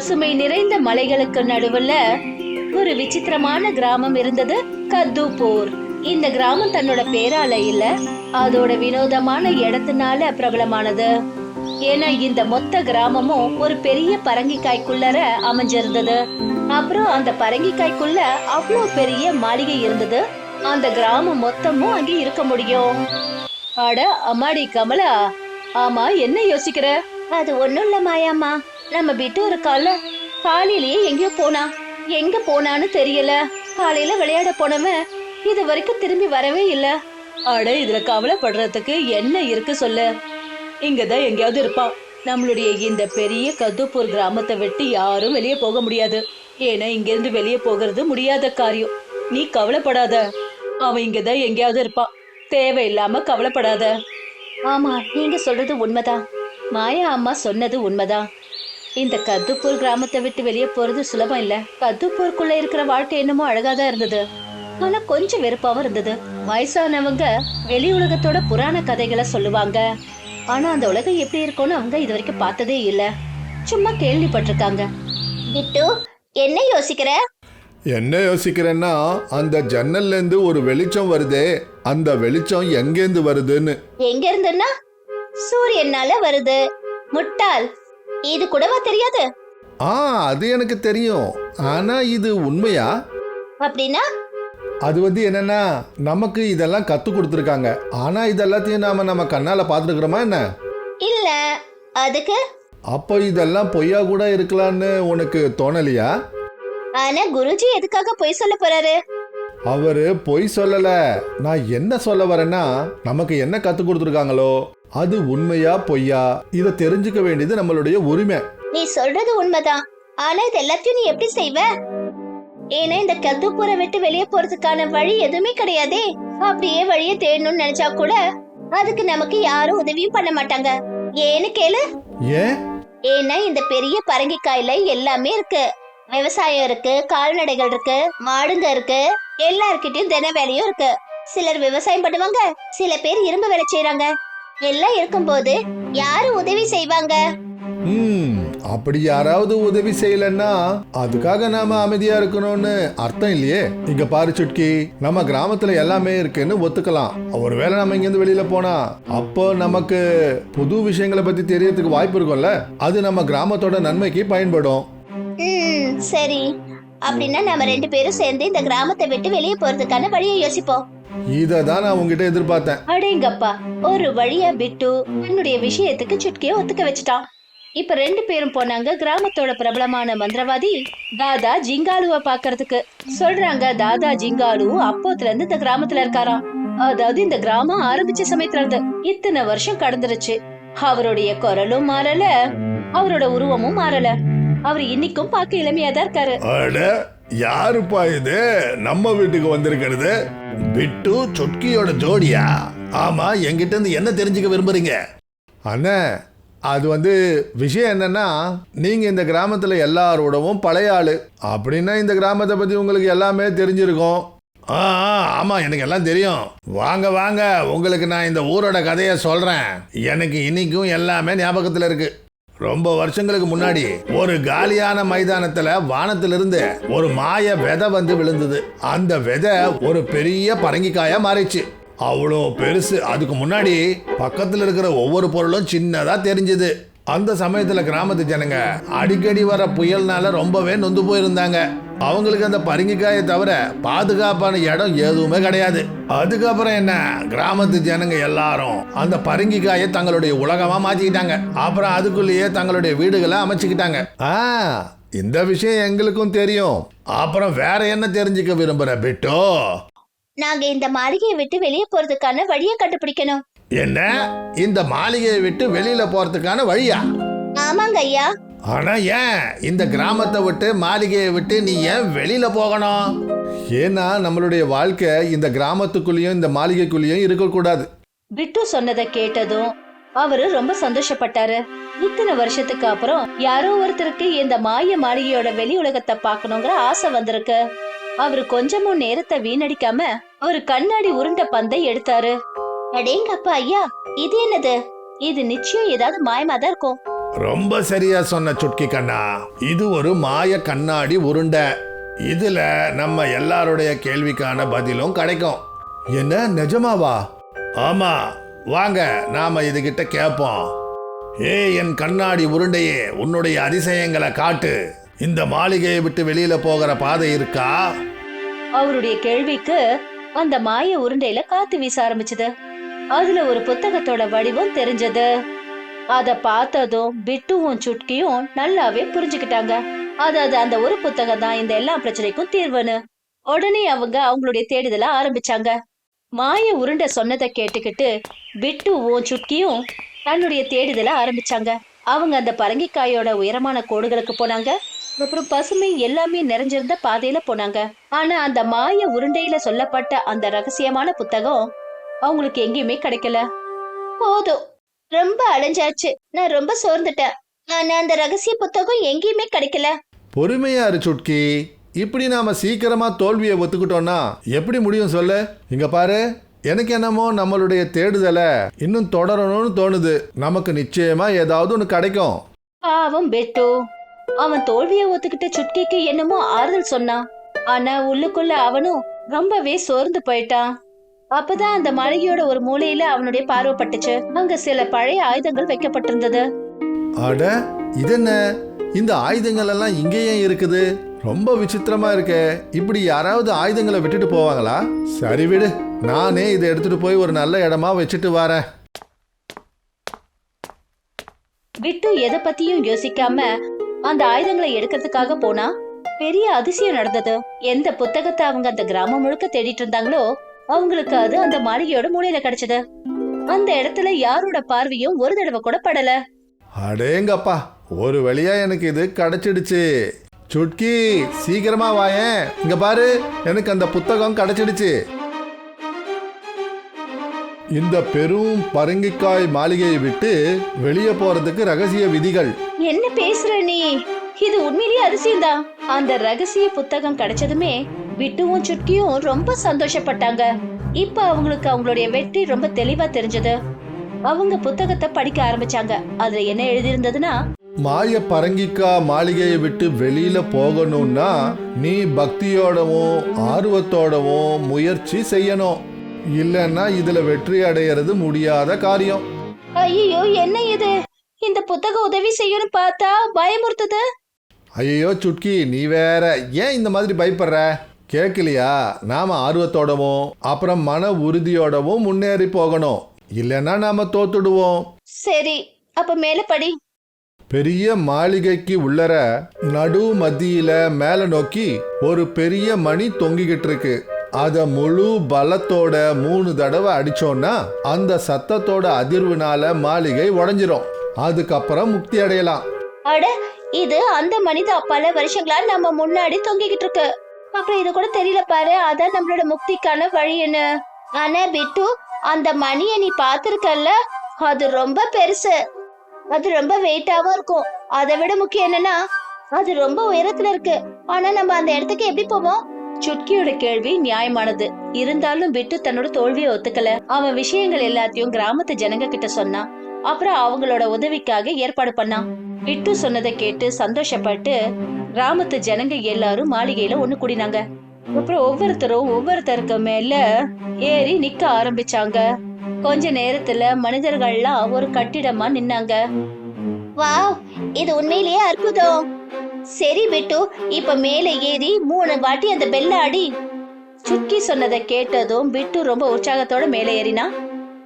பசுமை நிறைந்த மலைகளுக்கு நடுவுல ஒரு விசித்திரமான கிராமம் இருந்தது கத்துப்பூர் இந்த கிராமம் தன்னோட பேரால இல்ல அதோட வினோதமான இடத்தினால பிரபலமானது. ஏன்னா இந்த மொத்த கிராமமும் ஒரு பெரிய பரங்கிக்காய்க்குள்ளர அமைஞ்சிருந்தது. அப்புறம் அந்த பரங்கிக்காய்க்குள்ள அவ்வளோ பெரிய மாளிகை இருந்தது. அந்த கிராமம் மொத்தமும் அங்கே இருக்க முடியும். அட அம்மாடி கமலா ஆமா என்ன யோசிக்கிற? அது ஒண்ணும் இல்ல மாயாமா நம்ம பிட்டு இருக்கால காலையிலேயே எங்கேயோ போனா. எங்க போனான்னு தெரியல. காலையில விளையாட போனவன் இது வரைக்கும் திரும்பி வரவே இல்ல. அட இதுல கவலைப்படுறதுக்கு என்ன இருக்கு சொல்லு. இங்கதான் எங்கேயாவது இருப்பான் நம்மளுடைய இந்த பெரிய கதுப்பூர் கிராமத்தை விட்டு யாரும் வெளியே போக முடியாது. ஏன்னா இங்கிருந்து வெளியே போகிறது முடியாத காரியம். நீ கவலைப்படாத. அவன் இங்கதான் எங்கேயாவது இருப்பான் தேவையில்லாம கவலைப்படாத. ஆமா நீங்க சொல்றது உண்மைதான். மாயா அம்மா சொன்னது உண்மைதான். இந்த கத்துப்பூர் கிராமத்தை விட்டு வெளியே போறது சுலபம் இல்ல. கத்துப்பூருக்குள்ள இருக்கிற வாழ்க்கை என்னமோ அழகாதான் இருந்தது. ஆனா கொஞ்சம் வெறுப்பாவும் இருந்தது. வயசானவங்க வெளி உலகத்தோட புராண கதைகளை சொல்லுவாங்க. ஆனா அந்த உலகம் எப்படி இருக்கும்னு அவங்க இது வரைக்கும் பார்த்ததே இல்ல. சும்மா கேள்விப்பட்டிருக்காங்க. பிட்டு என்ன யோசிக்கிற? என்ன யோசிக்கிறேன்னா அந்த ஜன்னல்ல இருந்து ஒரு வெளிச்சம் வருதே அந்த வெளிச்சம் எங்கேருந்து வருதுன்னு. எங்க இருந்துன்னா? சூரியனால வருது. முட்டாள். இது கூடவா தெரியாது? ஆ அது எனக்கு தெரியும். ஆனா இது உண்மையா? அப்படின்னா? அது வந்து என்னன்னா நமக்கு இதெல்லாம் கத்து கொடுத்துருக்காங்க. ஆனா இதெல்லாத்தையும் நாம நம்ம கண்ணால பார்த்துருக்குறோமா என்ன? இல்ல. அதுக்கு? அப்போ இதெல்லாம் பொய்யா கூட இருக்கலாம்னு உனக்கு தோணலையா? ஆனா குருஜி எதுக்காக பொய் சொல்ல போறாரு? அவரு பொய் சொல்லல. நான் என்ன சொல்ல வரேன்னா நமக்கு என்ன கத்து கொடுத்துருக்காங்களோ? அது உண்மையா பொய்யா? இதை தெரிஞ்சுக்க வேண்டியது நம்மளுடைய உரிமை. நீ சொல்றது உண்மைதான். ஆனா இது எல்லாத்தையும் நீ எப்படி செய்வ? ஏன்னா இந்த கத்துப்புற விட்டு வெளியே போறதுக்கான வழி எதுவுமே கிடையாதே. அப்படியே வழியை தேடணும்னு நினைச்சா கூட அதுக்கு நமக்கு யாரும் உதவியும் பண்ண மாட்டாங்க. ஏன்னு கேளு. ஏன்? ஏன்னா இந்த பெரிய பரங்கிக்காயில எல்லாமே இருக்கு. விவசாயம் இருக்கு கால்நடைகள் இருக்கு மாடுங்க இருக்கு எல்லார்கிட்டயும் தின வேலையும் இருக்கு. சிலர் விவசாயம் பண்ணுவாங்க சில பேர் இரும்பு வேலை செய்யறாங்க எல்லாம் இருக்கும்போது யாரு உதவி செய்வாங்க? ம் அப்படி யாராவது உதவி செய்யலன்னா அதுக்காக நாம அமைதியா இருக்கணும்னு அர்த்தம் இல்லையே. இங்க பாரு சுட்கி நம்ம கிராமத்துல எல்லாமே இருக்குன்னு ஒத்துக்கலாம். ஒருவேளை நம்ம இங்கிருந்து வெளியில போனா அப்போ நமக்கு புது விஷயங்களை பத்தி தெரியறதுக்கு வாய்ப்பு இருக்கும்ல. அது நம்ம கிராமத்தோட நன்மைக்கு பயன்படும். ம் சரி. அப்படின்னா நம்ம ரெண்டு பேரும் சேர்ந்து இந்த கிராமத்தை விட்டு வெளியே போறதுக்கான வழியை யோசிப்போம். இதை தான் நான் உங்ககிட்ட எதிர்பார்த்தேன். அடேங்கப்பா ஒரு வழியா பிட்டு தன்னுடைய விஷயத்துக்கு சுட்கிய ஒத்துக்க வச்சுட்டான். இப்ப ரெண்டு பேரும் போனாங்க கிராமத்தோட பிரபலமான மந்திரவாதி தாதா ஜிங்காலுவ பாக்குறதுக்கு சொல்றாங்க தாதா ஜிங்காலு அப்போத்துல இருந்து இந்த கிராமத்துல இருக்காராம். அதாவது இந்த கிராமம் ஆரம்பிச்ச சமயத்துல இருந்து இத்தனை வருஷம் கடந்துருச்சு. அவருடைய குரலும் மாறல அவரோட உருவமும் மாறல. அவர் இன்னைக்கும் பார்க்க இளமையா தான் இருக்காரு யாருப்பா இது? நம்ம வீட்டுக்கு வந்திருக்கிறது பிட்டு சொட்கியோட ஜோடியா? ஆமா என்கிட்ட இருந்து என்ன தெரிஞ்சுக்க விரும்புறீங்க? அண்ணே அது வந்து விஷயம் என்னன்னா நீங்க இந்த கிராமத்துல எல்லாரோடவும் பழைய ஆளு. அப்படின்னா இந்த கிராமத்தை பத்தி உங்களுக்கு எல்லாமே தெரிஞ்சிருக்கும். ஆ ஆ, ஆமா எனக்கு எல்லாம் தெரியும். வாங்க வாங்க உங்களுக்கு நான் இந்த ஊரோட கதையை சொல்றேன். எனக்கு இன்னைக்கும் எல்லாமே ஞாபகத்தில் இருக்கு. ரொம்ப வருஷங்களுக்கு முன்னாடி ஒரு காலியான மைதானத்துல வானத்திலிருந்து ஒரு மாய விதை வந்து விழுந்தது. அந்த விதை ஒரு பெரிய பரங்கிக்காயா மாறிச்சு அவ்வளோ பெருசு. அதுக்கு முன்னாடி பக்கத்துல இருக்கிற ஒவ்வொரு பொருளும் சின்னதா தெரிஞ்சது. அந்த சமயத்துல கிராமத்து ஜனங்க அடிக்கடி வர புயல்னால ரொம்பவே நொந்து போயிருந்தாங்க. அவங்களுக்கு அந்த பரிங்கிக்காயை தவிர பாதுகாப்பான இடம் எதுவுமே கிடையாது. அதுக்கப்புறம் என்ன? கிராமத்து ஜனங்க எல்லாரும் அந்த பரிங்கிக்காயை தங்களுடைய உலகமா மாத்திக்கிட்டாங்க. அப்புறம் அதுக்குள்ளேயே தங்களுடைய வீடுகளை அமைச்சுக்கிட்டாங்க. ஆ இந்த விஷயம் எங்களுக்கும் தெரியும். அப்புறம் வேற என்ன தெரிஞ்சுக்க விரும்புற பிட்டோ? நாங்க இந்த மாளிகையை விட்டு வெளியே போறதுக்கான வழியை கண்டுபிடிக்கணும். என்ன? இந்த மாளிகையை விட்டு வெளியில போறதுக்கான வழியா? ஆமாங்க ஐயா. ஆனா ஏன்? இந்த கிராமத்தை விட்டு மாளிகையை விட்டு நீ ஏன் வெளியில போகணும்? ஏன்னா நம்மளுடைய வாழ்க்கை இந்த கிராமத்துக்குள்ளேயும் இந்த மாளிகைக்குள்ளேயும் இருக்கக்கூடாது. பிட்டு சொன்னதை கேட்டதும் அவரு ரொம்ப சந்தோஷப்பட்டாரு. இத்தனை வருஷத்துக்கு அப்புறம் யாரோ ஒருத்தருக்கு இந்த மாய மாளிகையோட வெளி உலகத்தை பார்க்கணுங்கிற ஆசை வந்திருக்கு. அவரு கொஞ்சமும் நேரத்தை வீணடிக்காம ஒரு கண்ணாடி உருண்ட பந்தை எடுத்தாரு. அடேங்கப்பா ஐயா இது என்னது? இது நிச்சயம் ஏதாவது மாயமா தான் இருக்கும். ரொம்ப சரியா சொன்ன சுட்கி கண்ணா. இது ஒரு மாய கண்ணாடி உருண்டை. இதுல நம்ம எல்லாருடைய கேள்விக்கான பதிலும் கிடைக்கும். என்ன நிஜமாவா? ஆமா வாங்க நாம இதுகிட்ட கேட்போம் ஏய் என் கண்ணாடி உருண்டையே உன்னுடைய அதிசயங்களை காட்டு. இந்த மாளிகையை விட்டு வெளியில போகிற பாதை இருக்கா? அவருடைய கேள்விக்கு அந்த மாய உருண்டையில காத்து வீச ஆரம்பிச்சது. அதுல ஒரு புத்தகத்தோட வடிவம் தெரிஞ்சது. அத பார்த்ததும் பிட்டுவும் சுட்கியும் நல்லாவே புரிஞ்சுக்கிட்டாங்க. அதாவது அந்த ஒரு புத்தகம் தான் இந்த எல்லா பிரச்சனைக்கும் தீர்வுன்னு. உடனே அவங்க அவங்களுடைய தேடுதல ஆரம்பிச்சாங்க. மாய உருண்டை சொன்னதை கேட்டுக்கிட்டு பிட்டுவும் சுட்கியும் தன்னுடைய தேடுதல ஆரம்பிச்சாங்க. அவங்க அந்த பரங்கிக்காயோட உயரமான கோடுகளுக்கு போனாங்க. அப்புறம் பசுமை எல்லாமே நிறைஞ்சிருந்த பாதையில போனாங்க. ஆனா அந்த மாய உருண்டையில சொல்லப்பட்ட அந்த ரகசியமான புத்தகம் அவங்களுக்கு எங்கேயுமே கிடைக்கல. போதும். ரொம்ப அலைஞ்சாச்சு. நான் ரொம்ப சோர்ந்துட்டேன். ஆனா அந்த ரகசிய புத்தகம் எங்கேயுமே கிடைக்கல. பொறுமையா இரு சுட்கி. இப்படி நாம சீக்கிரமா தோல்வியை ஒத்துக்கிட்டோம்னா எப்படி முடியும் சொல்லு? இங்க பாரு. எனக்கு என்னமோ நம்மளுடைய தேடுதலை இன்னும் தொடரணும்னு தோணுது. நமக்கு நிச்சயமா ஏதாவது ஒன்று கிடைக்கும். பாவம் பெட்டு. அவன் தோல்வியை ஒத்துக்கிட்ட சுட்கிக்கு என்னமோ ஆறுதல் சொன்னான். ஆனா உள்ளுக்குள்ள அவனும் ரொம்பவே சோர்ந்து போயிட்டான். அப்பதான் அந்த மாளிகையோட ஒரு மூலையில அவனுடைய பார்வை பட்டுச்சு. அங்க சில பழைய ஆயுதங்கள் வைக்கப்பட்டிருந்தது. அட இதென்ன? இந்த ஆயுதங்கள் எல்லாம் இங்கே ஏன் இருக்குது? ரொம்ப விசித்திரமா இருக்கே. இப்படி யாராவது ஆயுதங்களை விட்டுட்டு போவாங்களா? சரி விடு நானே இதை எடுத்துட்டு போய் ஒரு நல்ல இடமா வச்சுட்டு வரேன். விட்டு எதை பத்தியும் யோசிக்காம அந்த ஆயுதங்களை எடுக்கிறதுக்காக போனா பெரிய அதிசயம் நடந்தது. எந்த புத்தகத்தை அவங்க அந்த கிராமம் முழுக்க தேடிட்டு இருந்தாங்களோ அவங்களுக்கு அது அந்த மாளிகையோட மூலையில கிடைச்சது. அந்த இடத்துல யாரோட பார்வையும் ஒரு தடவை கூட படல. அடேங்கப்பா ஒரு வழியா எனக்கு இது கிடைச்சிடுச்சு. சுட்கி சீக்கிரமா வாயேன் இங்க பாரு எனக்கு அந்த புத்தகம் கிடைச்சிடுச்சு. இந்த பெரும் பரங்கிக்காய் மாளிகையை விட்டு வெளியே போறதுக்கு ரகசிய விதிகள். என்ன பேசுற நீ? இது உண்மையிலேயே அதிசயம்தான். அந்த ரகசிய புத்தகம் கிடைச்சதுமே விட்டுவும் சுட்கியும் ரொம்ப சந்தோஷப்பட்டாங்க. இப்ப அவங்களுக்கு அவங்களுடைய வெற்றி ரொம்ப தெளிவா தெரிஞ்சது. அவங்க புத்தகத்தை படிக்க ஆரம்பிச்சாங்க. அதுல என்ன எழுதியிருந்ததுன்னா மாய பரங்கிக்கா மாளிகையை விட்டு வெளியில போகணும்னா நீ பக்தியோடவும் ஆர்வத்தோடவும் முயற்சி செய்யணும். இல்லைன்னா இதுல வெற்றி அடையிறது முடியாத காரியம். ஐயோ என்ன இது? இந்த புத்தகம் உதவி செய்யணும் பார்த்தா பயமுறுத்துது. ஐயோ சுட்கி நீ வேற. ஏன் இந்த மாதிரி பயப்படுற? கேட்கலையா? நாம ஆர்வத்தோடவும் அப்புறம் மன உறுதியோடவும் முன்னேறி போகணும். இல்லைன்னா நாம தோத்துடுவோம். சரி அப்ப மேல படி. பெரிய மாளிகைக்கு உள்ளர நடு மத்தியில மேல நோக்கி ஒரு பெரிய மணி தொங்கிக்கிட்டு இருக்கு. அத முழு பலத்தோட மூணு தடவை அடிச்சோம்னா அந்த சத்தத்தோட அதிர்வுனால மாளிகை உடைஞ்சிரும். அதுக்கப்புறம் முக்தி அடையலாம். அட இது அந்த மனிதா பல வருஷங்களா நம்ம முன்னாடி தொங்கிக்கிட்டு இருக்கு. அப்புறம் இது கூட தெரியல பாரு. அதான் நம்மளோட முக்திக்கான வழின்னு ஆனா பிட்டு அந்த மணியை நீ பாத்திருக்கல அது ரொம்ப பெருசு. அது ரொம்ப வெயிட்டாவும் இருக்கும். அதை விட முக்கியம் என்னன்னா அது ரொம்ப உயரத்துல இருக்கு. ஆனா நம்ம அந்த இடத்துக்கு எப்படி போவோம்? சுட்கியோட கேள்வி நியாயமானது. இருந்தாலும் விட்டு தன்னோட தோல்வியை ஒத்துக்கல. அவன் விஷயங்கள் எல்லாத்தையும் கிராமத்து ஜனங்க கிட்ட சொன்னான். அப்புறம் அவங்களோட உதவிக்காக ஏற்பாடு பண்ணான். விட்டு சொன்னதை கேட்டு சந்தோஷப்பட்டு கிராமத்து ஜனங்க எல்லாரும் மாளிகையில ஒண்ணு கூடினாங்க. அப்புறம் ஒவ்வொருத்தரும் ஒவ்வொருத்தருக்கு மேல ஏறி நிக்க ஆரம்பிச்சாங்க. கொஞ்ச நேரத்துல மனிதர்கள்லாம் ஒரு கட்டிடமா நின்னாங்க. வாவ் இது உண்மையிலேயே அற்புதம். சரி பிட்டு இப்ப மேல ஏறி மூணு வாட்டி அந்த பெல்ல அடி சுக்கி சொன்னதை கேட்டதும் பிட்டு ரொம்ப உற்சாகத்தோட மேலே ஏறினா.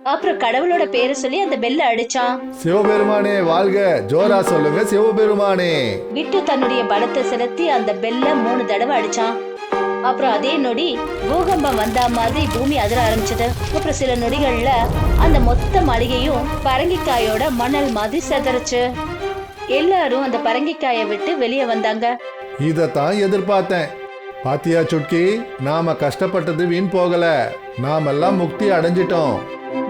அப்புறம் கடவுளோட பேரை சொல்லி அந்த பெல்ல அடிச்சான். சிவபெருமானே வாழ்க. ஜோரா சொல்லுங்க சிவபெருமானே. விட்டு தன்னுடைய பலத்தை செலுத்தி அந்த பெல்ல மூணு தடவை அடிச்சான். அப்புறம் அதே நொடி பூகம்பம் வந்த மாதிரி பூமி அதிர ஆரம்பிச்சது. அப்புறம் சில நொடிகள்ல அந்த மொத்த மாளிகையும் பரங்கிக்காயோட மணல் மாதிரி செதறுச்சு. எல்லாரும் அந்த பரங்கிக்காயை விட்டு வெளியே வந்தாங்க. இதைத்தான் எதிர்பார்த்தேன். பாத்தியா சுட்கி? நாம கஷ்டப்பட்டது வீண் போகல. நாமெல்லாம் முக்தி அடைஞ்சிட்டோம்.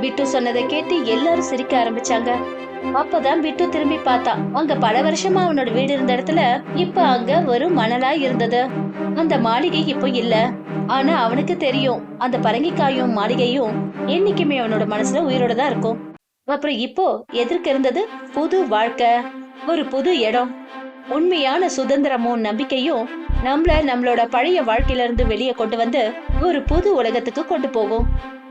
பிட்டு சொன்னதை கேட்டு எல்லாரும் சிரிக்க ஆரம்பிச்சாங்க. அப்பதான் பிட்டு திரும்பி பார்த்தான் அங்க பல வருஷமா அவனோட வீடு இருந்த இடத்துல இப்ப அங்க ஒரு மணலா இருந்தது. அந்த மாளிகை இப்போ இல்ல. ஆனா அவனுக்கு தெரியும் அந்த பரங்கிக்காயும் மாளிகையும் என்னைக்குமே அவனோட மனசுல உயிரோட தான் இருக்கும். அப்புறம் இப்போ எதிர்க்க இருந்தது புது வாழ்க்கை. ஒரு புது இடம். உண்மையான சுதந்திரமும் நம்பிக்கையும் நம்மள நம்மளோட பழைய வாழ்க்கையில இருந்து வெளியே கொண்டு வந்து ஒரு புது உலகத்துக்கு கொண்டு போகும்.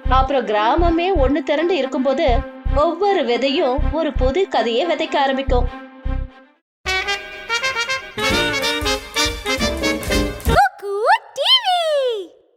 அப்புறம் கிராமமே ஒண்ணு திரண்டு இருக்கும்போது ஒவ்வொரு விதையும் ஒரு புது கதையை விதைக்க ஆரம்பிக்கும்.